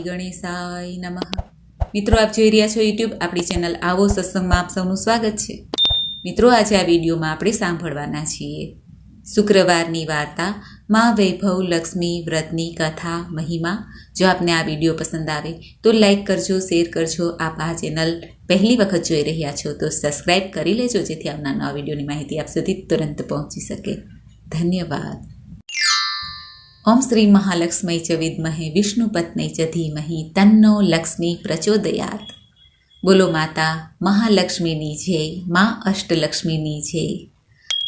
શ્રી ગણેશાય નમઃ. મિત્રો, આપ જોઈ રહ્યા છો યુટ્યુબ આપણી ચેનલ આવો સત્સંગમાં આપ સૌનું સ્વાગત છે. મિત્રો, આજે આ વિડીયોમાં આપણે સાંભળવાના છીએ શુક્રવારની વાર્તા, મા વૈભવ લક્ષ્મી વ્રતની કથા, મહિમા. જો આપને આ વીડિયો પસંદ આવે, તો લાઈક કરજો, શેર કરજો. આપ આ ચેનલ પહેલી વખત જોઈ રહ્યા છો, તો સબસ્ક્રાઈબ કરી લેજો, જેથી આવનાર નવા વિડીયોની માહિતી આપ સુધી તુરંત પહોંચી શકે. ધન્યવાદ. ઓમ શ્રી મહાલક્ષ્મી ચ વિદ્મહે વિષ્ણુપત્ની ચ ધીમહિ, તન્નો લક્ષ્મી પ્રચોદયાત. બોલો માતા, મહાલક્ષ્મીની જય, મા અષ્ટલક્ષ્મીની જય.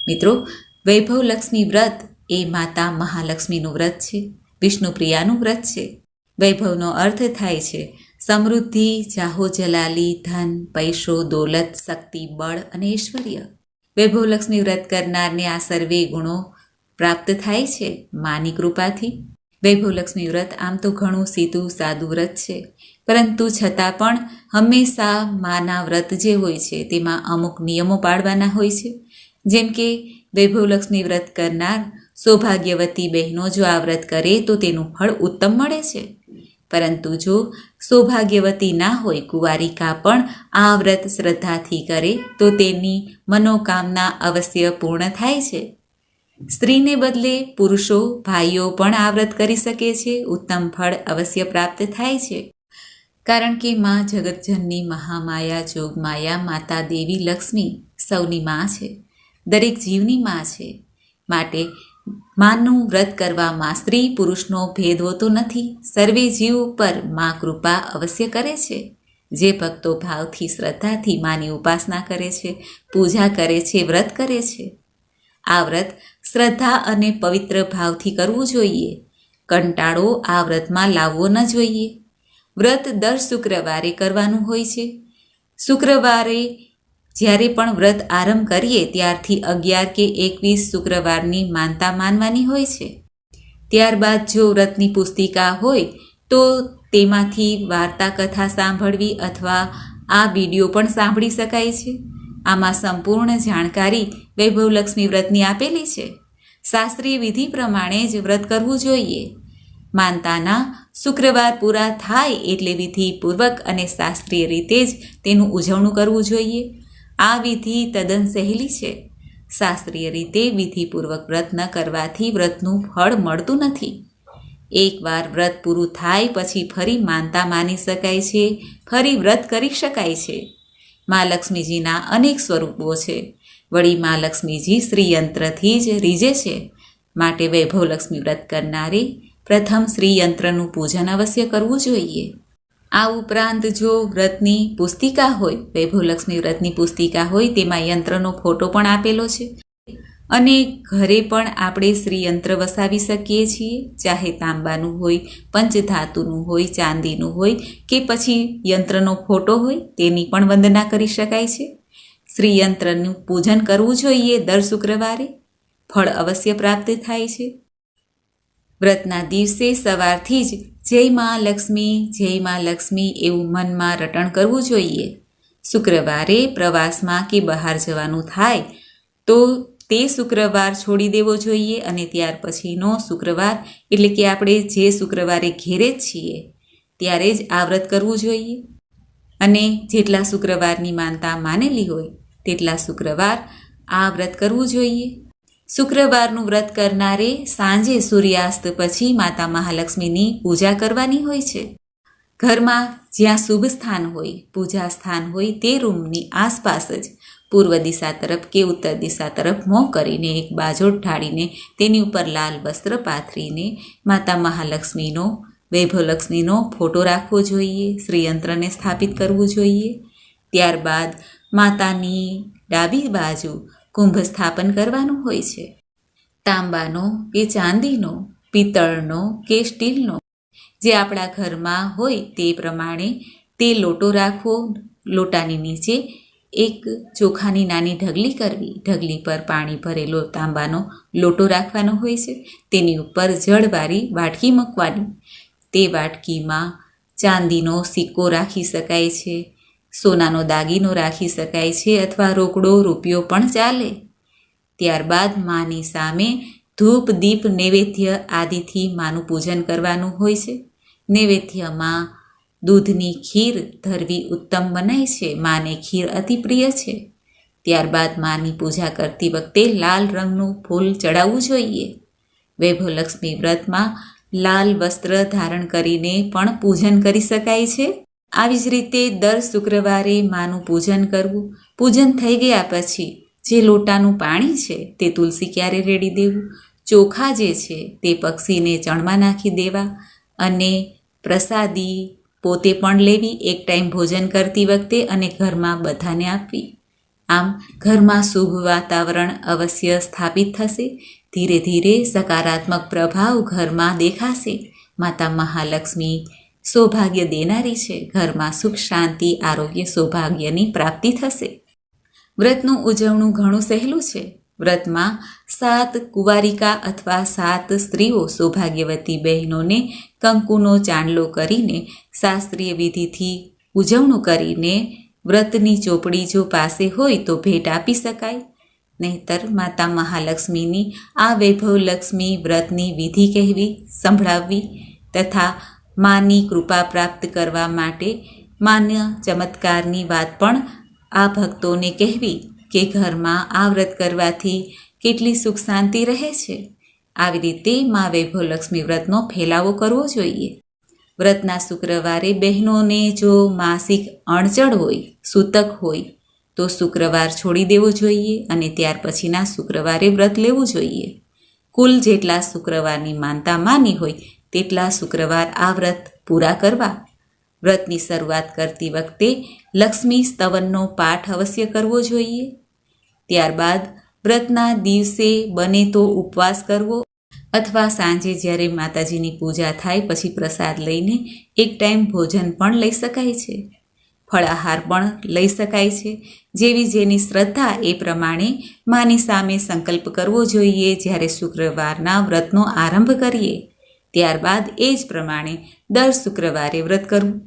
મિત્રો વૈભવ લક્ષ્મી વ્રત એ માતા મહાલક્ષ્મીનું વ્રત છે, વિષ્ણુપ્રિયાનું વ્રત છે. વૈભવનો અર્થ થાય છે, સમૃદ્ધિ, જાહો જલાલી, ધન, પૈસો, દોલત, શક્તિ, બળ અને ઐશ્વર્ય. વૈભવ લક્ષ્મી વ્રત કરનારને આ સર્વે ગુણો પ્રાપ્ત થાય છે માની કૃપાથી. વૈભવલક્ષ્મી વ્રત આમ તો ઘણું સીધું, સાદું વ્રત છે. પરંતુ છતાં પણ હંમેશા માના વ્રત જે હોય છે તેમાં અમુક નિયમો પાળવાના હોય છે. જેમ કે વૈભવલક્ષ્મી વ્રત કરનાર સૌભાગ્યવતી બહેનો જો આ વ્રત કરે તો તેનું ફળ ઉત્તમ મળે છે. પરંતુ જો સૌભાગ્યવતી ના હોય, કુંવારિકા પણ આ વ્રત શ્રદ્ધાથી કરે તો તેની મનોકામના અવશ્ય પૂર્ણ થાય છે. સ્ત્રીને બદલે પુરુષો ભાઈઓ પણ આ વ્રત કરી શકે છે. ઉત્તમ ફળ અવશ્ય પ્રાપ્ત થાય છે. કારણ કે મા જગતજનની મહામાયા, જોગમાયા, માતા દેવી, લક્ષ્મી સૌની મા છે. દરેક જીવની મા છે. માટે માનું વ્રત કરવામાં સ્ત્રી પુરુષનો ભેદ હોતો નથી. સર્વે જીવ પર મા કૃપા અવશ્ય કરે છે. જે ભક્તો ભાવથી, શ્રદ્ધાથી માની ઉપાસના કરે છે, પૂજા કરે છે, વ્રત કરે છે. આ વ્રત શ્રદ્ધા અને પવિત્ર ભાવથી કરવું જોઈએ. કંટાળો આ વ્રતમાં લાવવો ન જોઈએ. વ્રત દર શુક્રવારે કરવાનું હોય છે. શુક્રવારે જ્યારે પણ વ્રત આરંભ કરીએ ત્યારથી અગિયાર કે એકવીસ શુક્રવારની માનતા માનવાની હોય છે. ત્યારબાદ જો વ્રતની પુસ્તિકા હોય તો તેમાંથી વાર્તા કથા સાંભળવી અથવા આ વીડિયો પણ સાંભળી શકાય છે. આમાં સંપૂર્ણ જાણકારી વૈભવલક્ષ્મી વ્રતની આપેલી છે. શાસ્ત્રીય વિધિ પ્રમાણે જ વ્રત કરવું જોઈએ. માનતાના શુક્રવાર પૂરા થાય એટલે વિધિપૂર્વક અને શાસ્ત્રીય રીતે જ તેનું ઉજવણું કરવું જોઈએ. આ વિધિ તદ્દન સહેલી છે. શાસ્ત્રીય રીતે વિધિપૂર્વક વ્રત ન કરવાથી વ્રતનું ફળ મળતું નથી. એકવાર વ્રત પૂરું થાય પછી ફરી માનતા માની શકાય છે, ફરી વ્રત કરી શકાય છે. મા લક્ષ્મીજીના અનેક સ્વરૂપો છે. વળી મા લક્ષ્મીજી શ્રીયંત્રથી જ રીજે છે. માટે વૈભવ લક્ષ્મી વ્રત કરનારે પ્રથમ શ્રીયંત્રનું પૂજન અવશ્ય કરવું જોઈએ. આ ઉપરાંત જો વ્રતની પુસ્તિકા હોય, વૈભવ લક્ષ્મી વ્રતની પુસ્તિકા હોય, તેમાં યંત્રનો ફોટો પણ આપેલો છે. અને ઘરે પણ આપણે શ્રીયંત્ર વસાવી શકીએ છીએ. ચાહે તાંબાનું હોય, પંચધાતુનું હોય, ચાંદીનું હોય, કે પછી યંત્રનો ફોટો હોય, તેની પણ વંદના કરી શકાય છે. શ્રીયંત્રનું પૂજન કરવું જોઈએ દર શુક્રવારે. ફળ અવશ્ય પ્રાપ્ત થાય છે. વ્રતના દિવસે સવારથી જ જય મા લક્ષ્મી, જય મા લક્ષ્મી એવું મનમાં રટણ કરવું જોઈએ. શુક્રવારે પ્રવાસમાં કે બહાર જવાનું થાય તો તે શુક્રવાર છોડી દેવો જોઈએ અને ત્યાર પછીનો શુક્રવાર એટલે કે આપણે જે શુક્રવારે ઘેરે જ છીએ ત્યારે જ આ વ્રત કરવું જોઈએ. અને જેટલા શુક્રવારની માનતા માનેલી હોય તેટલા શુક્રવાર આ વ્રત કરવું જોઈએ. શુક્રવારનું વ્રત કરનારે સાંજે સૂર્યાસ્ત પછી માતા મહાલક્ષ્મીની પૂજા કરવાની હોય છે. ઘરમાં જ્યાં શુભ સ્થાન હોય, પૂજા સ્થાન હોય તે રૂમની આસપાસ જ પૂર્વ દિશા તરફ કે ઉત્તર દિશા તરફ મોં કરીને એક બાજોટ ઢાળીને તેની ઉપર લાલ વસ્ત્ર પાથરીને માતા મહાલક્ષ્મીનો વૈભવલક્ષ્મીનો ફોટો રાખવો જોઈએ, શ્રીયંત્રને સ્થાપિત કરવું જોઈએ. ત્યારબાદ માતાની ડાબી બાજુ કુંભ સ્થાપન કરવાનું હોય છે. તાંબાનો કે ચાંદીનો, પિત્તળનો કે સ્ટીલનો, જે આપણા ઘરમાં હોય તે પ્રમાણે તે લોટો રાખવો, લોટાની નીચે એક ચોખાની નાની ઢગલી કરવી. ઢગલી પર પાણી ભરેલો તાંબાનો લોટો રાખવાનો હોય છે. તેની ઉપર જળવારી વાટકી મૂકવાની. તે વાટકીમાં ચાંદીનો સિક્કો રાખી શકાય છે. સોનાનો દાગીનો રાખી શકાય છે અથવા રોકડો, રૂપિયો પણ ચાલે. ત્યારબાદ માની સામે ધૂપ, દીપ, નૈવેદ્ય આદિથી માનું પૂજન કરવાનું હોય છે. નૈવેદ્યમાં દૂધની ખીર ધરવી ઉત્તમ બનાય છે. માને ખીર અતિ પ્રિય છે. ત્યારબાદ માની પૂજા કરતી વખતે લાલ રંગનું ફૂલ ચડાવવું જોઈએ. વૈભવલક્ષ્મી વ્રતમાં લાલ વસ્ત્ર ધારણ કરીને પણ પૂજન કરી શકાય છે. આવી જ રીતે દર શુક્રવારે માનું પૂજન કરવું. પૂજન થઈ ગયા પછી જે લોટાનું પાણી છે તે તુલસી ક્યારે રેડી દેવું? ચોખા જે છે તે પક્ષીને ચણમાં નાખી દેવા અને પ્રસાદી પોતે પણ લેવી. એક ટાઈમ ભોજન કરતી વખતે અને ઘરમાં બધાને આપવી. આમ ઘરમાં શુભ વાતાવરણ અવશ્ય સ્થાપિત થશે. ધીરે ધીરે સકારાત્મક પ્રભાવ ઘરમાં દેખાશે. માતા મહાલક્ષ્મી સૌભાગ્ય દેનારી છે. ઘરમાં સુખ, શાંતિ, આરોગ્ય સૌભાગ્યની પ્રાપ્તિ થશે. વ્રતનું ઉજવણું ઘણું સહેલું છે. વ્રતમાં સાત કુંવારિકા અથવા સાત સ્ત્રીઓ સૌભાગ્યવતી બહેનોને કંકુનો ચાંદલો કરીને શાસ્ત્રીય વિધિથી ઉજવણું કરીને વ્રતની ચોપડી જો પાસે હોય તો ભેટ આપી શકાય. નહીતર માતા મહાલક્ષ્મીની આ વૈભવલક્ષ્મી વ્રતની વિધિ કહેવી, સંભળાવવી તથા માની કૃપા પ્રાપ્ત કરવા માટે માન્ય ચમત્કારની વાત પણ આ ભક્તોને કહેવી કે ઘરમાં આ વ્રત કરવાથી કેટલી સુખ શાંતિ રહે છે? આવી રીતે મા વૈભવલક્ષ્મી વ્રતનો ફેલાવો કરવો જોઈએ. વ્રતના શુક્રવારે બહેનોને જો માસિક અણચડ હોય, સૂતક હોય, તો શુક્રવાર છોડી દેવો જોઈએ અને ત્યાર પછીના શુક્રવારે વ્રત લેવું જોઈએ. કુલ જેટલા શુક્રવારની માનતા માની હોય તેટલા શુક્રવાર આ વ્રત પૂરા કરવા? વ્રતની શરૂઆત કરતી વખતે લક્ષ્મી સ્તવનનો પાઠ અવશ્ય કરવો જોઈએ. ત્યારબાદ વ્રતના દિવસે બને તો ઉપવાસ કરવો અથવા સાંજે જ્યારે માતાજીની પૂજા થાય પછી પ્રસાદ લઈને એક ટાઈમ ભોજન પણ લઈ શકાય છે. ફળાહાર પણ લઈ શકાય છે. જેવી જેની શ્રદ્ધા એ પ્રમાણે માની સામે સંકલ્પ કરવો જોઈએ જ્યારે શુક્રવારના વ્રતનો આરંભ કરીએ. ત્યારબાદ એ જ પ્રમાણે દર શુક્રવારે વ્રત કરવું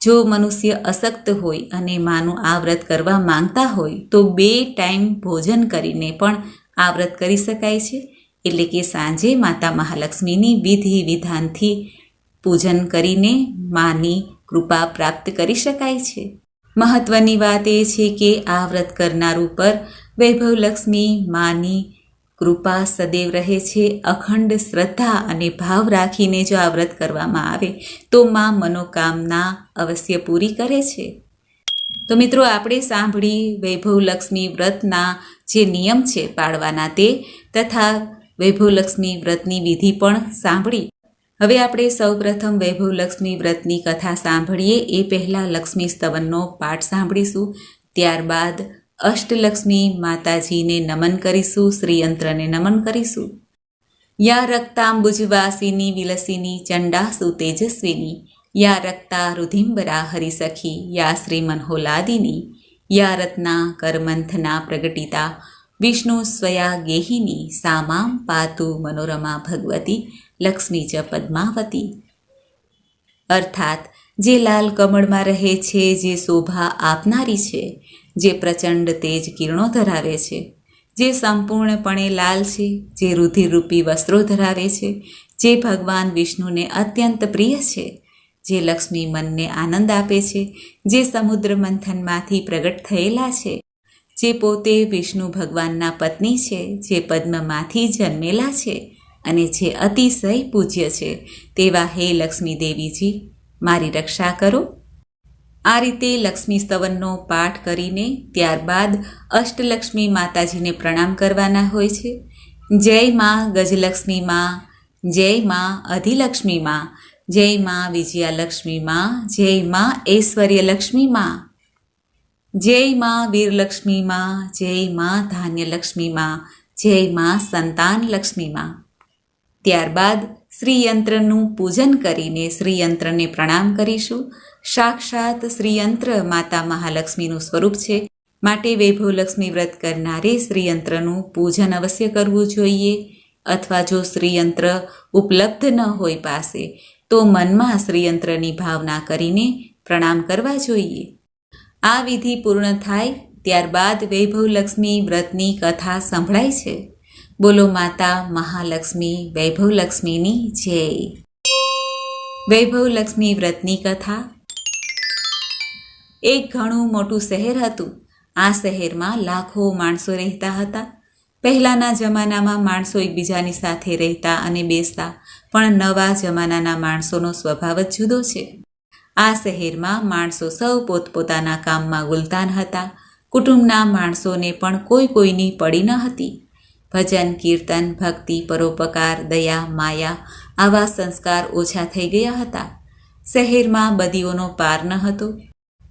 જો મનુષ્ય અશક્ત હોય અને માનું આ વ્રત કરવા માંગતા હોય, તો બે ટાઈમ ભોજન કરીને પણ આ વ્રત કરી શકાય છે. એટલે કે સાંજે માતા મહાલક્ષ્મીની વિધિ વિધાનથી પૂજન કરીને માની કૃપા પ્રાપ્ત કરી શકાય છે. મહત્વની વાત એ છે કે આ વ્રત કરનાર ઉપર વૈભવલક્ષ્મી માની કૃપા સદૈવ રહે છે, અખંડ શ્રદ્ધા અને ભાવ રાખીને જો આ વ્રત કરવામાં આવે, તો મા મનોકામના અવશ્ય પૂરી કરે છે. તો મિત્રો, આપણે સાંભળી વૈભવલક્ષ્મી વ્રતના જે નિયમ છે પાળવાના તે, તથા વૈભવલક્ષ્મી વ્રતની વિધિ પણ સાંભળી. હવે આપણે સૌપ્રથમ વૈભવલક્ષ્મી વ્રતની કથા સાંભળીએ. એ પહેલાં લક્ષ્મી સ્તવનનો પાઠ સાંભળીશું. ત્યારબાદ અષ્ટલક્ષ્મી માતાજીને નમન કરીશું, શ્રીયંત્રને નમન કરીશું. યા રક્તાંબુજવાસિની વિલસિની ચંડાસુ તેજસ્વિની, યા રક્તા રુધિંબરા હરિસખી, યા શ્રીમનહોલાદિની, યા રત્ના કરમંથના પ્રગટિતા, વિષ્ણુ સ્વયા ગેહિની, સામામ પાતુ મનોરમા ભગવતી, લક્ષ્મી ચ પદ્માવતી. અર્થાત, જે લાલ કમળમાં રહે છે, જે શોભા આપનારી છે જે પ્રચંડ તેજ કિરણો ધરાવે છે, જે સંપૂર્ણપણે લાલ છે, જે રુધિરરૂપી વસ્ત્રો ધરાવે છે, જે ભગવાન વિષ્ણુને અત્યંત પ્રિય છે, જે લક્ષ્મી મનને આનંદ આપે છે, જે સમુદ્ર મંથનમાંથી પ્રગટ થયેલા છે, જે પોતે વિષ્ણુ ભગવાનના પત્ની છે, જે પદ્મમાંથી જન્મેલા છે અને જે અતિશય પૂજ્ય છે. તેવા હે લક્ષ્મી દેવીજી, મારી રક્ષા કરો. આ રીતે લક્ષ્મી સ્તવનનો પાઠ કરીને ત્યારબાદ અષ્ટલક્ષ્મી માતાજીને પ્રણામ કરવાના હોય છે. જય માં ગજલક્ષ્મી માં, જય માં અધિલક્ષ્મી માં, જય માં વિજયાલક્ષ્મી માં, જય માં ઐશ્વર્યલક્ષ્મી માં. જય માં વીરલક્ષ્મી માં, જય માં ધાન્યલક્ષ્મી માં, જય માં સંતાનલક્ષ્મી માં. ત્યારબાદ શ્રીયંત્રનું પૂજન કરીને શ્રીયંત્રને પ્રણામ કરીશું. સાક્ષાત શ્રીયંત્ર માતા મહાલક્ષ્મીનું સ્વરૂપ છે. માટે વૈભવલક્ષ્મી વ્રત કરનારે શ્રીયંત્રનું પૂજન અવશ્ય કરવું જોઈએ. અથવા જો શ્રીયંત્ર ઉપલબ્ધ ન હોય પાસે, તો મનમાં શ્રીયંત્રની ભાવના કરીને પ્રણામ કરવા જોઈએ. આ વિધિ પૂર્ણ થાય ત્યારબાદ વૈભવલક્ષ્મી વ્રતની કથા સંભળાય છે. બોલો માતા મહાલક્ષ્મી, વૈભવલક્ષ્મીની જય. વૈભવલક્ષ્મી વ્રતની કથા. એક ઘણું મોટું શહેર હતું. આ શહેરમાં લાખો માણસો રહેતા હતા. પહેલાંના જમાનામાં માણસો એકબીજાની સાથે રહેતા અને બેસતા, પણ નવા જમાનાના માણસોનો સ્વભાવ જ જુદો છે. આ શહેરમાં માણસો સૌ પોતપોતાના કામમાં ગુલતાન હતા. કુટુંબના માણસોને પણ કોઈ કોઈની પડી ન હતી. ભજન, કીર્તન, ભક્તિ, પરોપકાર, દયા, માયા આવા સંસ્કાર ઓછા થઈ ગયા હતા. શહેરમાં બદીઓનો પાર ન હતો.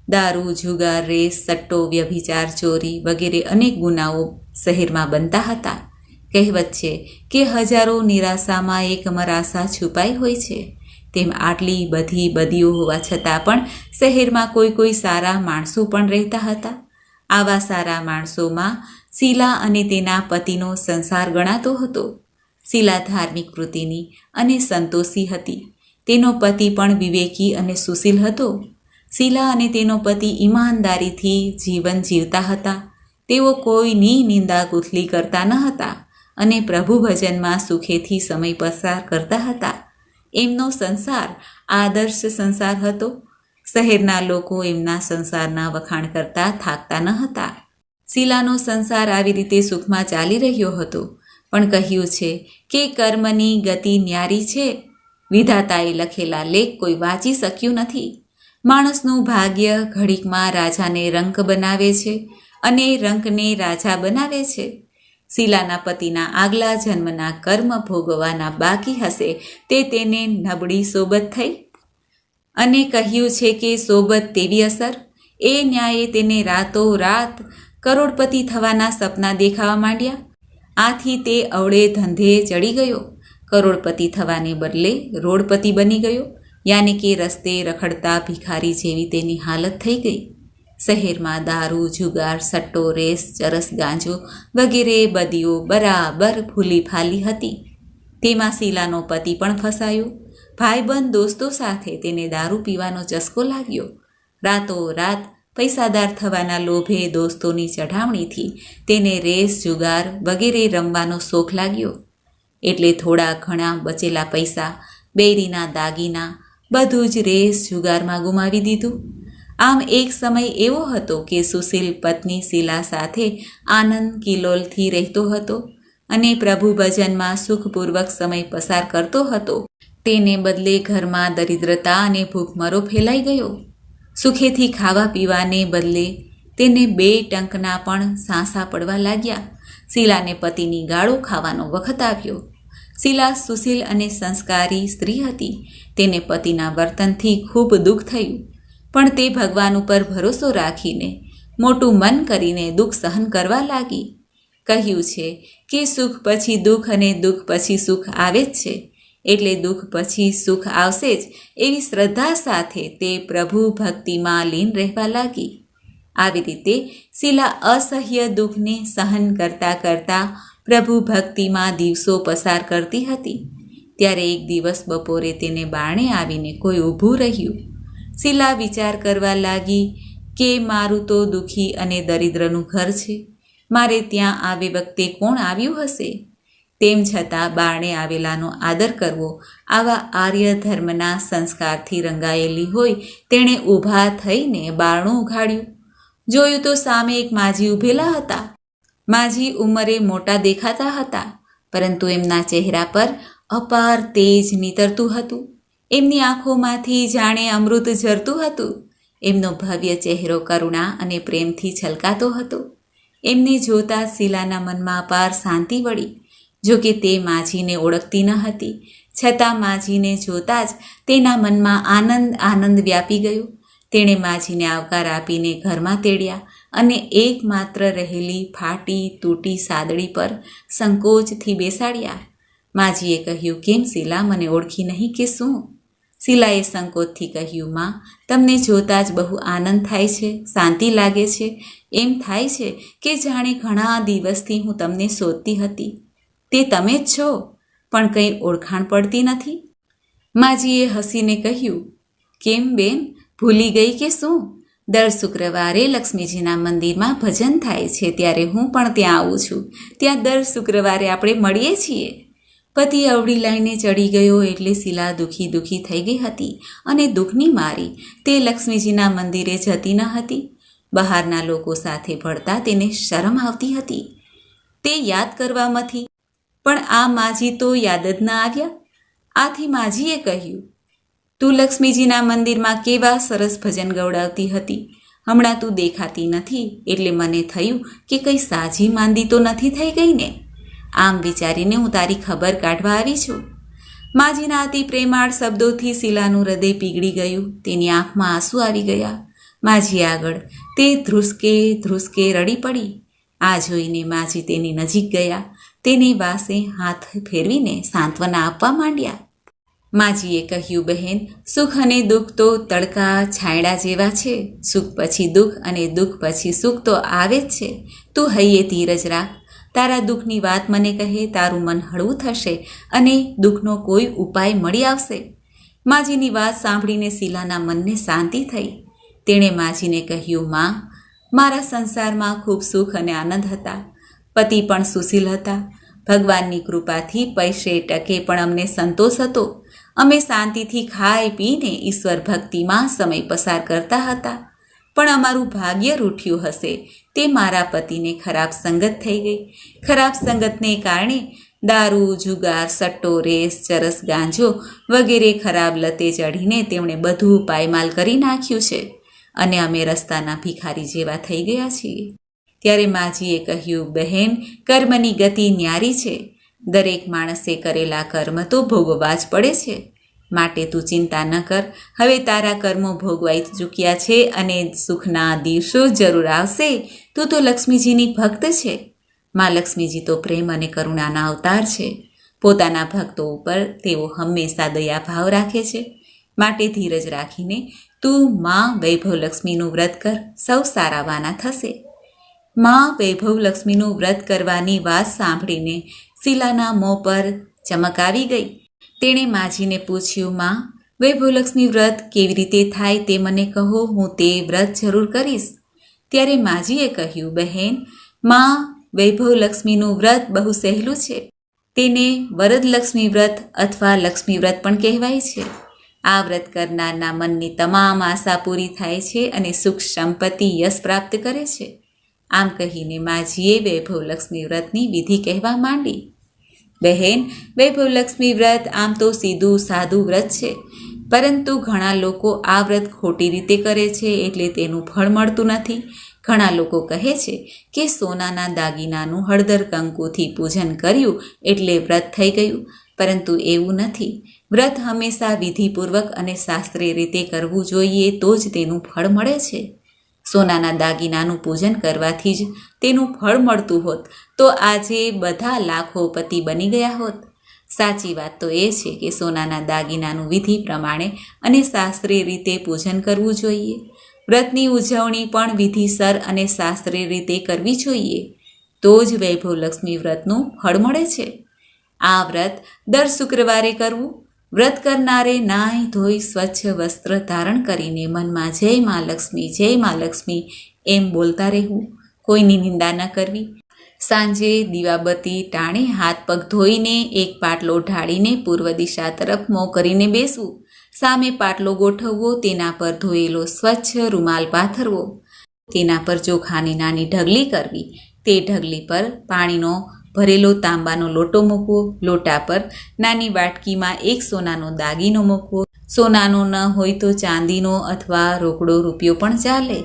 દારૂ, જુગાર, રેસ, સટ્ટો, વ્યભિચાર, ચોરી વગેરે અનેક ગુનાઓ શહેરમાં બનતા હતા. કહેવત છે કે હજારો નિરાશામાં એક મરાશા છુપાઈ હોય છે. તેમ આટલી બધી બદીઓ હોવા છતાં પણ શહેરમાં કોઈ કોઈ સારા માણસો પણ રહેતા હતા. આવા સારા માણસોમાં શીલા અને તેના પતિનો સંસાર ગણાતો હતો. શીલા ધાર્મિક વૃત્તિની અને સંતોષી હતી. તેનો પતિ પણ વિવેકી અને સુશીલ હતો. શીલા અને તેનો પતિ ઈમાનદારીથી જીવન જીવતા હતા. તેઓ કોઈની નિંદા ગુથલી કરતા ન હતા અને પ્રભુ ભજનમાં સુખેથી સમય પસાર કરતા હતા. એમનો સંસાર આદર્શ સંસાર હતો શહેરના લોકો એમના સંસારના વખાણ કરતા થાકતા ન હતા. શીલાનો સંસાર આવી રીતે સુખમાં ચાલી રહ્યો હતો, પણ કહ્યું છે કે કર્મની ગતિ ન્યારી છે. વિધાતાએ લખેલા લેખ કોઈ વાંચી શક્યું નથી. માણસનું ભાગ્ય ઘડીકમાં રાજાને રંક બનાવે છે અને રંકને રાજા બનાવે છે. શીલાના પતિના આગલા જન્મના કર્મ ભોગવવાના બાકી હશે તે તેને નબળી સોબત થઈ અને કહ્યું છે કે સોબત તેવી અસર? એ ન્યાયે તેને રાતો રાત કરોડપતિ થવાના સપના દેખાવા માંડ્યા. આથી તે અવળે ધંધે ચડી ગયો. કરોડપતિ થવાને બદલે રોડપતિ બની ગયો. યાની કે રસ્તે રખડતા ભિખારી જેવી તેની હાલત થઈ ગઈ. શહેરમાં દારૂ, જુગાર, સટ્ટો, રેસ, ચરસ, ગાંજો વગેરે બદીઓ બરાબર ફૂલી ફાલી હતી. તેમાં શીલાનો પતિ પણ ફસાયો. ભાઈબંધ દોસ્તો સાથે તેને દારૂ પીવાનો ચસ્કો લાગ્યો. રાતો રાત પૈસાદાર થવાના લોભે દોસ્તોની ચઢાવણીથી તેને રેસ, જુગાર વગેરે રમવાનો શોખ લાગ્યો. એટલે થોડા ઘણા બચેલા પૈસા બેરીના દાગીના બધું જ રેસ, જુગારમાં ગુમાવી દીધું. આમ એક સમય એવો હતો કે સુશીલ પત્ની શીલા સાથે આનંદ કિલોલથી રહેતો હતો અને પ્રભુ ભજનમાં સુખપૂર્વક સમય પસાર કરતો હતો. તેને બદલે ઘરમાં દરિદ્રતા અને ભૂખમરો ફેલાઈ ગયો. સુખેથી ખાવા પીવાને બદલે તેને બે ટંકના પણ સાંસા પડવા લાગ્યા. શીલાને પતિની ગાળો ખાવાનો વખત આવ્યો. શીલા સુશીલ અને સંસ્કારી સ્ત્રી હતી. તેને પતિના વર્તનથી ખૂબ દુઃખ થયું. પણ તે ભગવાન ઉપર ભરોસો રાખીને મોટું મન કરીને દુઃખ સહન કરવા લાગી. કહ્યું છે કે સુખ પછી દુઃખ અને દુઃખ પછી સુખ આવે જ છે. એટલે દુઃખ પછી સુખ આવશે જ એવી શ્રદ્ધા સાથે તે પ્રભુ ભક્તિમાં લીન રહેવા લાગી. આવી રીતે શીલા અસહ્ય દુઃખને સહન કરતાં કરતાં પ્રભુ ભક્તિમાં દિવસો પસાર કરતી હતી. ત્યારે એક દિવસ બપોરે તેને બારણે આવીને કોઈ ઊભું રહ્યું. શીલા વિચાર કરવા લાગી કે મારું તો દુઃખી અને દરિદ્રનું ઘર છે. મારે ત્યાં આવે વખતે કોણ આવ્યું હશે? તેમ છતાં બારણે આવેલાનો આદર કરવો આવા આર્ય ધર્મના સંસ્કારથી રંગાયેલી હોય તેણે ઊભા થઈને બારણું ઉઘાડ્યું. જોયું તો સામે એક માજી ઊભેલા હતા. માજી ઉંમરે મોટા દેખાતા હતા, પરંતુ એમના ચહેરા પર અપાર તેજ નીતરતું હતું. એમની આંખોમાંથી જાણે અમૃત ઝરતું હતું. એમનો ભવ્ય ચહેરો કરુણા અને પ્રેમથી છલકાતો હતો. એમને જોતા શીલાના મનમાં અપાર શાંતિ વળી જો કે તે માજીને ઓળખતી ન હતી. છતાં માજીને જોતાં જ તેના મનમાં આનંદ આનંદ વ્યાપી ગયો. તેણે માજીને આવકાર આપીને ઘરમાં તેડ્યા અને એકમાત્ર રહેલી ફાટી, તૂટી સાદડી પર સંકોચથી બેસાડ્યા. માજીએ કહ્યું, કેમ શીલા? મને ઓળખી નહીં કે શું? શીલાએ સંકોચથી કહ્યું, માં, તમને જોતાં જ બહુ આનંદ થાય છે, શાંતિ લાગે છે. એમ થાય છે કે જાણે ઘણા દિવસથી હું તમને શોધતી હતી. તે તમે જ છો, પણ કંઈ ઓળખાણ પડતી નથી. માજીએ હસીને કહ્યું, કેમ બેન, ભૂલી ગઈ કે શું? દર શુક્રવારે લક્ષ્મીજીના મંદિરમાં ભજન થાય છે, ત્યારે હું પણ ત્યાં આવું છું. ત્યાં દર શુક્રવારે આપણે મળીએ છીએ. પતિ અવળી લાઈને ચડી ગયો એટલે શીલા દુઃખી દુઃખી થઈ ગઈ હતી અને દુઃખની મારી તે લક્ષ્મીજીના મંદિરે જતી ન હતી. બહારના લોકો સાથે ભળતા તેને શરમ આવતી હતી. તે યાદ કરવામાંથી પણ આ માજી તો યાદ જ ના આવ્યા. આથી માજીએ કહ્યું, તું લક્ષ્મીજીના મંદિરમાં કેવા સરસ ભજન ગવડાવતી હતી? હમણાં તું દેખાતી નથી, એટલે મને થયું કે કંઈ સાજી માંદી તો નથી થઈ ગઈ ને? આમ વિચારીને હું તારી ખબર કાઢવા આવી છું. માજીના અતિ પ્રેમાળ શબ્દોથી શીલાનું હૃદય પીગળી ગયું. તેની આંખમાં આંસુ આવી ગયા. માજી આગળ તે ધ્રુસકે ધ્રુસકે રડી પડી. આ જોઈને માજી તેની નજીક ગયા. તેને વાસે હાથ ફેરવીને સાંત્વના આપવા માંડ્યા. માજીએ કહ્યું, બહેન, સુખ અને દુઃખ તો તડકા છાંયડા જેવા છે. સુખ પછી દુઃખ અને દુઃખ પછી સુખ તો આવે જ છે. તું હૈયે ધીરજ રાખ. તારા દુઃખની વાત મને કહે, તારું મન હળવું થશે અને દુઃખનો કોઈ ઉપાય મળી આવશે. માજીની વાત સાંભળીને શીલાના મનને શાંતિ થઈ. તેણે માજીને કહ્યું, માં, મારા સંસારમાં ખૂબ સુખ અને આનંદ હતા. પતિ પણ સુશીલ હતા. ભગવાનની કૃપાથી પૈસે ટકે પણ અમને સંતોષ હતો. અમે શાંતિથી ખાઈ પીને ઈશ્વર ભક્તિમાં સમય પસાર કરતા હતા. પણ અમારું ભાગ્ય રૂઠ્યું હશે. તે મારા પતિને ખરાબ સંગત થઈ ગઈ. ખરાબ સંગતને કારણે દારૂ, જુગાર, સટ્ટો, રેસ, ચરસ, ગાંજો વગેરે ખરાબ લતે ચઢીને તેમણે બધું પાયમાલ કરી નાખ્યું છે. અને અમે રસ્તાના ભિખારી જેવા થઈ ગયા છીએ. ત્યારે માજીએ કહ્યું, બહેન, કર્મની ગતિ ન્યારી છે. દરેક માણસે કરેલા કર્મ તો ભોગવવા જ પડે છે. માટે તું ચિંતા ન કર. હવે તારા કર્મો ભોગવાઈ ચૂક્યા છે અને સુખના દિવસો જરૂર આવશે. તું તો લક્ષ્મીજીની ભક્ત છે. માં લક્ષ્મીજી તો પ્રેમ અને કરુણાના અવતાર છે. પોતાના ભક્તો ઉપર તેઓ હંમેશા દયાભાવ રાખે છે. માટે ધીરજ રાખીને તું માં વૈભવ લક્ષ્મીનું વ્રત કર. સૌ સારાવાના થશે. માં વૈભવ લક્ષ્મીનું વ્રત કરવાની વાત સાંભળીને શીલાના મોં પર ચમક આવી ગઈ. તેણે માજીને પૂછ્યું, માં, વૈભવલક્ષ્મી વ્રત કેવી રીતે થાય તે મને કહો, હું તે વ્રત જરૂર કરીશ. ત્યારે માજીએ કહ્યું, બહેન, માં વૈભવલક્ષ્મીનું વ્રત બહુ સહેલું છે. તેને વરદલક્ષ્મી વ્રત અથવા લક્ષ્મી વ્રત પણ કહેવાય છે. આ વ્રત કરનારના મનની તમામ આશા પૂરી થાય છે અને સુખ સંપત્તિ યશ પ્રાપ્ત કરે છે. આમ કહીને માજીએ વૈભવલક્ષ્મી વ્રતની વિધિ કહેવા માંડી. બહેન વૈભવલક્ષ્મી વ્રત આમ તો સીધું સાદું વ્રત છે, પરંતુ ઘણા લોકો આ વ્રત ખોટી રીતે કરે છે એટલે તેનું ફળ મળતું નથી. ઘણા લોકો કહે છે કે સોનાના દાગીનાનું હળદર કંકુથી પૂજન કર્યું એટલે વ્રત થઈ ગયું, પરંતુ એવું નથી. વ્રત હંમેશા વિધિપૂર્વક અને શાસ્ત્રીય રીતે કરવું જોઈએ તો જ તેનું ફળ મળે છે. સોનાના દાગીનાનું પૂજન કરવાથી જ તેનું ફળ મળતું હોત. તો આજે બધા લાખોપતિ બની ગયા હોત. સાચી વાત તો એ છે કે સોનાના દાગીનાનું વિધિ પ્રમાણે અને શાસ્ત્રીય રીતે પૂજન કરવું જોઈએ. વ્રતની ઉજવણી પણ વિધિસર અને શાસ્ત્રીય રીતે કરવી જોઈએ. તો જ વૈભવલક્ષ્મી વ્રતનું ફળ મળે છે. આ વ્રત દર શુક્રવારે કરવું વ્રત કરનારે નાય ધોઈ સ્વચ્છ વસ્ત્ર ધારણ કરીને મનમાં જય મા લક્ષ્મી, જય મા લક્ષ્મી એમ બોલતા રહેવું. કોઈની નિંદા ન કરવી. સાંજે દીવાબત્તી ટાણે હાથ પગ ધોઈને એક પાટલો ઢાળીને પૂર્વ દિશા તરફ મોં કરીને બેસવું. સામે પાટલો ગોઠવવો, તેના પર ધોયેલો સ્વચ્છ રૂમાલ પાથરવો. તેના પર ચોખાની નાની ઢગલી કરવી. તે ઢગલી પર પાણીનો ભરેલો તાંબાનો લોટો મૂકવો, લોટા પર નાની વાટકીમાં એક સોનાનો દાગીનો મૂકવો. સોનાનો ન હોય તો ચાંદીનો અથવા રોકડો રૂપિયો પણ ચાલે.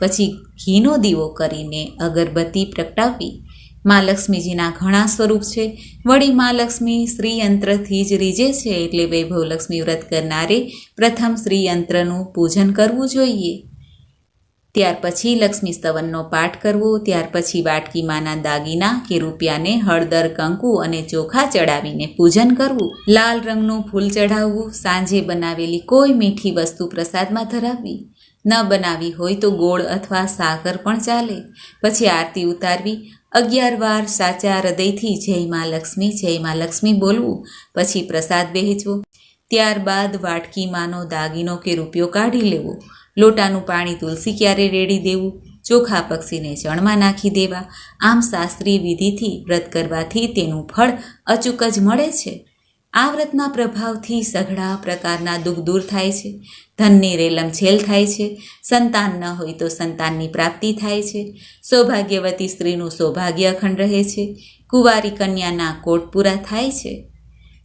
પછી ઘીનો દીવો કરીને અગરબત્તી પ્રગટાવવી. મા લક્ષ્મીજીના ઘણા સ્વરૂપ છે. વળી મા લક્ષ્મી શ્રીયંત્રથી જ રીજે છે એટલે વૈભવ લક્ષ્મી વ્રત કરનારે પ્રથમ શ્રીયંત્રનું પૂજન કરવું જોઈએ. ત્યાર પછી લક્ષ્મી સ્તવનનો પાઠ કરવો, ત્યાર પછી વાટકીમાંના દાગીના કે રૂપિયાને હળદર, કંકુ અને ચોખા ચડાવીને પૂજન કરવું, લાલ રંગનું ફૂલ ચઢાવવું, સાંજે બનાવેલી કોઈ મીઠી વસ્તુ પ્રસાદમાં ધરાવવી. ન બનાવી હોય તો ગોળ અથવા સાકર પણ ચાલે. પછી આરતી ઉતારવી. અગિયાર વાર સાચા હૃદયથી જય માં લક્ષ્મી, જય માં લક્ષ્મી બોલવું. પછી પ્રસાદ વહેંચવો. ત્યારબાદ વાટકીમાંનો દાગીનો કે રૂપિયો કાઢી લેવો. લોટાનું પાણી તુલસી ક્યારે રેડી દેવું? ચોખા પક્ષીને જળમાં નાખી દેવા. આમ શાસ્ત્રીય વિધિથી વ્રત કરવાથી તેનું ફળ અચૂક જ મળે છે. આ વ્રતના પ્રભાવથી સઘળા પ્રકારના દુઃખ દૂર થાય છે. ધનની રેલમછેલ થાય છે. સંતાન ન હોય તો સંતાનની પ્રાપ્તિ થાય છે. સૌભાગ્યવતી સ્ત્રીનું સૌભાગ્ય અખંડ રહે છે. કુંવારી કન્યાના કોટ પૂરા થાય છે.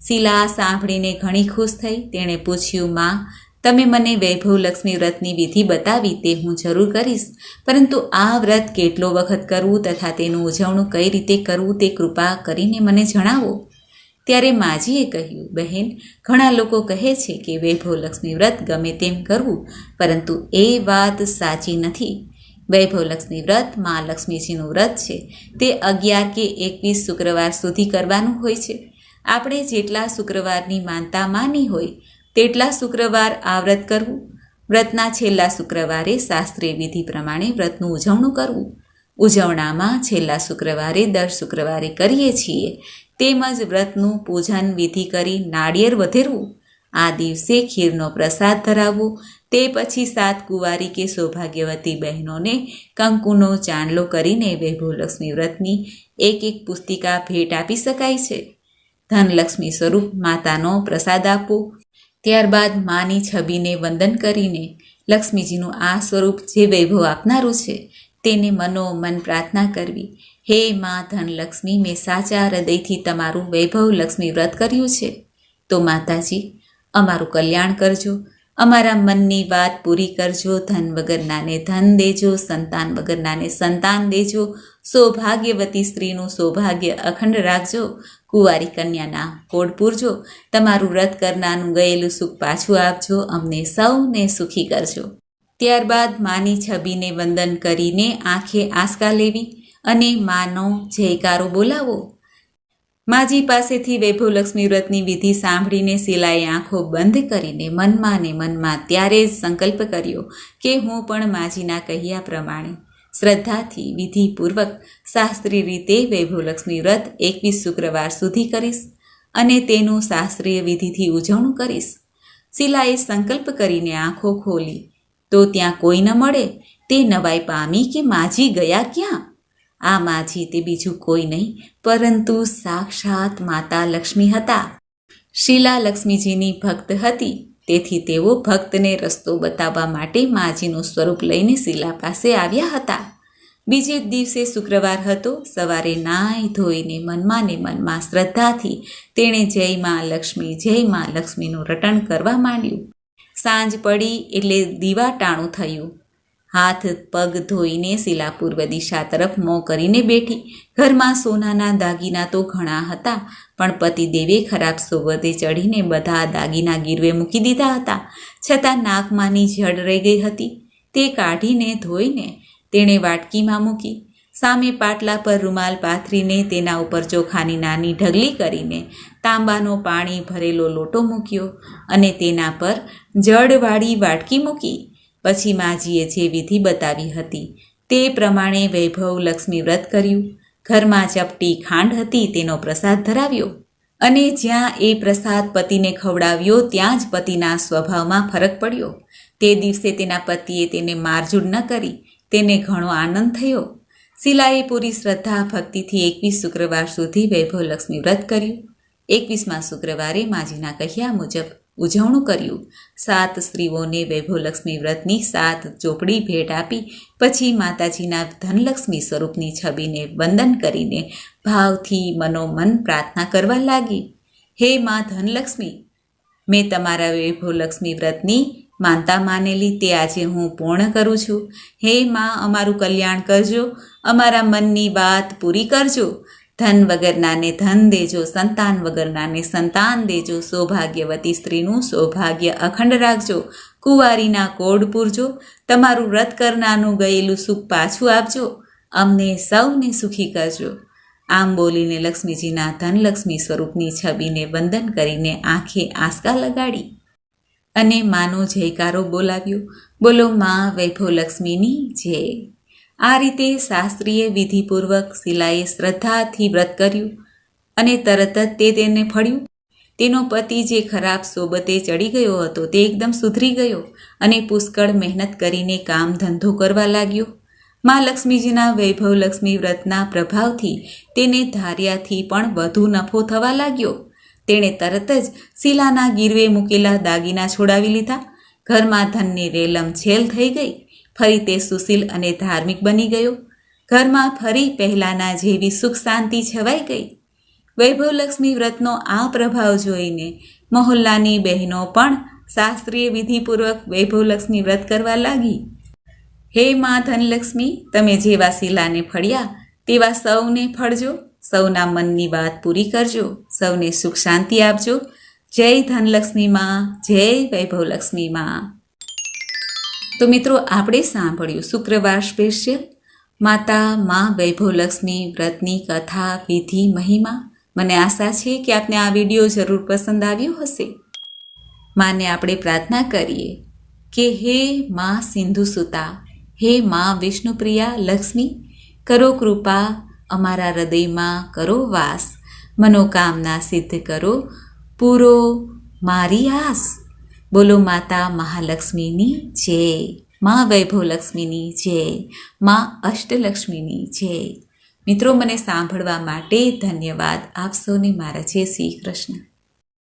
શીલા સાંભળીને ઘણી ખુશ થઈ. તેણે પૂછ્યું, માં તમે મને વૈભવ લક્ષ્મી વ્રતની વિધિ બતાવી તે હું જરૂર કરીશ. પરંતુ આ વ્રત કેટલો વખત કરવું તથા તેનું ઉજવણું કઈ રીતે કરવું તે કૃપા કરીને મને જણાવો. ત્યારે માજીએ કહ્યું, બહેન, ઘણા લોકો કહે છે કે વૈભવ લક્ષ્મી વ્રત ગમે તેમ કરવું, પરંતુ એ વાત સાચી નથી. વૈભવ લક્ષ્મી વ્રત મા લક્ષ્મીજીનું વ્રત છે. તે અગિયાર કે એકવીસ શુક્રવાર સુધી કરવાનું હોય છે. આપણે જેટલા શુક્રવારની માનતા માની હોય તેટલા શુક્રવાર આ વ્રત કરવું, વ્રતના છેલ્લા શુક્રવારે શાસ્ત્રીય વિધિ પ્રમાણે વ્રતનું ઉજવણું કરવું. ઉજવણામાં છેલ્લા શુક્રવારે દર શુક્રવારે કરીએ છીએ, તેમજ વ્રતનું પૂજન વિધિ કરી નાળિયેર વધેરવું. આ દિવસે ખીરનો પ્રસાદ ધરાવવો, તે પછી સાત કુંવારી કે સૌભાગ્યવતી બહેનોને કંકુનો ચાંદલો કરીને વૈભવલક્ષ્મી વ્રતની એક એક પુસ્તિકા ભેટ આપી શકાય છે. ધનલક્ષ્મી સ્વરૂપ માતાનો પ્રસાદ આપવો ત્યારબાદ માની છબીને વંદન કરીને લક્ષ્મીજીનું આ સ્વરૂપ જે વૈભવ આપનારું છે, તેને મનોમન પ્રાર્થના કરવી. હે મા ધનલક્ષ્મી મેં સાચા હૃદયથી તમારું વૈભવ લક્ષ્મી વ્રત કર્યું છે. તો માતાજી, અમારું કલ્યાણ કરજો. અમારા મનની વાત પૂરી કરજો. ધન વગરનાને ધન દેજો. સંતાન વગરનાને સંતાન દેજો. સૌભાગ્યવતી સ્ત્રીનું સૌભાગ્ય અખંડ રાખજો. કુંવારી કન્યાના કોડ પૂરજો? તમારું વ્રત કરનારનું ગયેલું સુખ પાછું આપજો, અમને સૌને સુખી કરજો. ત્યારબાદ માની છબીને વંદન કરીને આંખે આંસકા લેવી અને માનો જયકારો બોલાવો. માજી પાસેથી વૈભવલક્ષ્મી વ્રતની વિધિ સાંભળીને શિલાએ આંખો બંધ કરીને મનમાં ને મનમાં ત્યારે જ સંકલ્પ કર્યો કે હું પણ માજીના કહ્યા પ્રમાણે શ્રદ્ધાથી વિધિપૂર્વક શાસ્ત્રીય રીતે વૈભવલક્ષ્મી વ્રત એકવીસ શુક્રવાર સુધી કરીશ અને તેનું શાસ્ત્રીય વિધિથી ઉજવણું કરીશ. શિલાએ સંકલ્પ કરીને આંખો ખોલી, તો ત્યાં કોઈ ન મળે? તે નવાઈ પામી કે માજી ગયા ક્યાં? આ માજી તે બીજું કોઈ નહીં, પરંતુ સાક્ષાત માતા લક્ષ્મી હતા. શીલા લક્ષ્મીજીની ભક્ત હતી. તેથી તેઓ ભક્તને રસ્તો બતાવવા માટે માજીનું સ્વરૂપ લઈને શીલા પાસે આવ્યા હતા. બીજે દિવસે શુક્રવાર હતો. સવારે નાય ધોઈને મનમાં ને મનમાં શ્રદ્ધાથી તેણે જય માં લક્ષ્મી, જય માં લક્ષ્મીનું રટણ કરવા માંડ્યું. સાંજ પડી એટલે દીવા ટાણું થયું. હાથ, પગ ધોઈને શિલા પૂર્વ દિશા તરફ મોં કરીને બેઠી. ઘરમાં સોનાના દાગીના તો ઘણા હતા, પણ પતિદેવે ખરાબ સોબતે ચઢીને બધા દાગીના ગીરવે મૂકી દીધા હતા. છતાં નાકમાંની જડ રહી ગઈ હતી. તે કાઢીને ધોઈને તેણે વાટકીમાં મૂકી. સામે પાટલા પર રૂમાલ પાથરીને તેના ઉપર ચોખાની નાની ઢગલી કરીને તાંબાનો પાણી ભરેલો લોટો મૂક્યો અને તેના પર જળવાળી વાટકી મૂકી. પછી માજીએ જે વિધિ બતાવી હતી તે પ્રમાણે વૈભવ લક્ષ્મી વ્રત કર્યું. ઘરમાં ચપટી ખાંડ હતી તેનો પ્રસાદ ધરાવ્યો. અને જ્યાં એ પ્રસાદ પતિને ખવડાવ્યો ત્યાં જ પતિના સ્વભાવમાં ફરક પડ્યો. તે દિવસે તેના પતિએ તેને મારઝૂડ ન કરી, તેને ઘણો આનંદ થયો. શિલાએ પૂરી શ્રદ્ધા ભક્તિથી એકવીસ શુક્રવાર સુધી વૈભવ લક્ષ્મી વ્રત કર્યું. એકવીસમાં શુક્રવારે માજીના કહ્યા મુજબ ઉજવણું કર્યું. સાત સ્ત્રીઓને વૈભવલક્ષ્મી વ્રતની સાત ચોપડી ભેટ આપી, પછી માતાજીના ધનલક્ષ્મી સ્વરૂપની છબીને વંદન કરીને ભાવથી મનોમન પ્રાર્થના કરવા લાગી. હે મા ધનલક્ષ્મી, મેં તમારા વૈભવલક્ષ્મી વ્રતની માનતા માનેલી, તે આજે હું પૂર્ણ કરું છું. હે મા, અમારું કલ્યાણ કરજો. અમારા મનની વાત પૂરી કરજો. ધન વગરનાને ધન દેજો, સંતાન વગરનાને સંતાન દેજો, સૌભાગ્યવતી સ્ત્રીનું સૌભાગ્ય અખંડ રાખજો, કુંવારીના કોડ પૂરજો, તમારું વ્રત કરનારનું ગયેલું સુખ પાછું આપજો, અમને સૌને સુખી કરજો. આમ બોલીને લક્ષ્મીજીના ધનલક્ષ્મી સ્વરૂપની છબીને વંદન કરીને આંખે આસકા લગાડી અને માનો જયકારો બોલાવ્યો. બોલો, મા, વૈભવ લક્ષ્મીની જય. આ રીતે શાસ્ત્રીએ વિધિપૂર્વક શિલાએ શ્રદ્ધાથી વ્રત કર્યું અને તરત જ તે તેને ફળ્યું. તેનો પતિ જે ખરાબ સોબતે ચડી ગયો હતો તે એકદમ સુધરી ગયો અને પુષ્કળ મહેનત કરીને કામ ધંધો કરવા લાગ્યો. માં લક્ષ્મીજીના વૈભવ લક્ષ્મી વ્રતના પ્રભાવથી તેને ધાર્યાથી પણ વધુ નફો થવા લાગ્યો. તેણે તરત જ શીલાના ગીરવે મૂકેલા દાગીના છોડાવી લીધા. ઘરમાં ધનની રેલમ છેલ થઈ ગઈ. ફરી તે સુશીલ અને ધાર્મિક બની ગયો. ઘરમાં ફરી પહેલાંના જેવી સુખ શાંતિ છવાઈ ગઈ. વૈભવલક્ષ્મી વ્રતનો આ પ્રભાવ જોઈને મહોલ્લાની બહેનો પણ શાસ્ત્રીય વિધિપૂર્વક વૈભવલક્ષ્મી વ્રત કરવા લાગી. હે મા ધનલક્ષ્મી, તમે જેવા શીલાને ફળ્યા, તેવા સૌને ફળજો. સૌના મનની વાત પૂરી કરજો. સૌને સુખ શાંતિ આપજો. જય ધનલક્ષ્મી માં, જય વૈભવલક્ષ્મી માં. તો મિત્રો, આપણે સાંભળ્યું શુક્રવાર સ્પેશિયલ માતા, મા, વૈભવલક્ષ્મી, વ્રતની કથા, વિધિ, મહિમા. મને આશા છે કે આપને આ વીડિયો જરૂર પસંદ આવ્યો હશે. માને આપણે પ્રાર્થના કરીએ કે હે મા સિંધુ સુતા હે મા વિષ્ણુપ્રિયા લક્ષ્મી, કરો કૃપા, અમારા હૃદયમાં કરો વાસ, મનોકામના સિદ્ધ કરો, પૂરો મારી આસ. બોલો માતા મહાલક્ષ્મીની જય, મા વૈભવલક્ષ્મીની જય, મા અષ્ટલક્ષ્મીની જય. મિત્રો, મને સાંભળવા માટે ધન્યવાદ. આપ સૌને મારા જય શ્રી કૃષ્ણ.